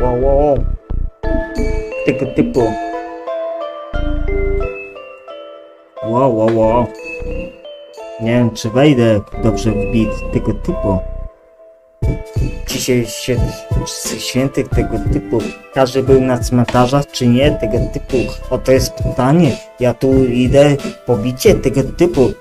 Wow, wow, wow. Typu. Wow, wow, wow. Nie wiem, czy wejdę dobrze w bit tego typu. Dzisiaj świętych tego typu. Każdy był na cmentarzach, czy nie? Tego typu. O, to jest pytanie. Ja tu idę po bicie tego typu.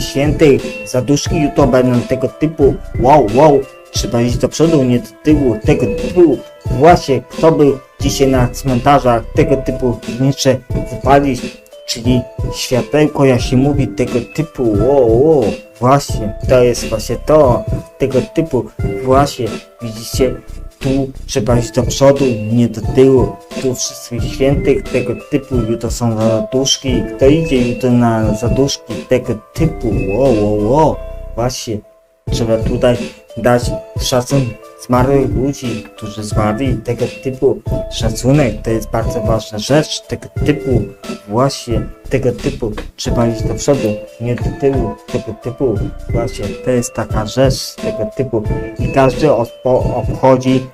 Świętych, zaduszki jutro będą tego typu. Wow, wow. Trzeba iść do przodu, nie do tyłu. Tego typu. Właśnie, kto był dzisiaj na cmentarzach tego typu jeszcze wypalić, czyli światełko, jak się mówi, tego typu, wow, wow, właśnie, to jest właśnie to, tego typu, właśnie, widzicie, tu trzeba iść do przodu, nie do tyłu, tu wszystkich świętych tego typu, jutro są zaduszki, kto idzie jutro na zaduszki tego typu, wow, wow, wow, właśnie, trzeba tutaj dać szacun zmarłych ludzi, którzy zmarli, tego typu szacunek to jest bardzo ważna rzecz, tego typu właśnie, tego typu trzeba iść do przodu, nie do tyłu, tego typu właśnie, to jest taka rzecz tego typu i każdy obchodzi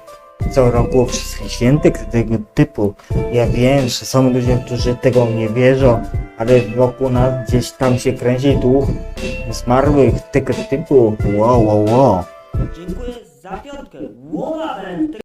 co roku wszystkich świętych tego typu. Ja wiem, że są ludzie, którzy tego nie wierzą, ale wokół nas gdzieś tam się kręci duch zmarłych tego typu. Wow, wow, wow. Dziękuję zapiątkę. Łowa wędkę.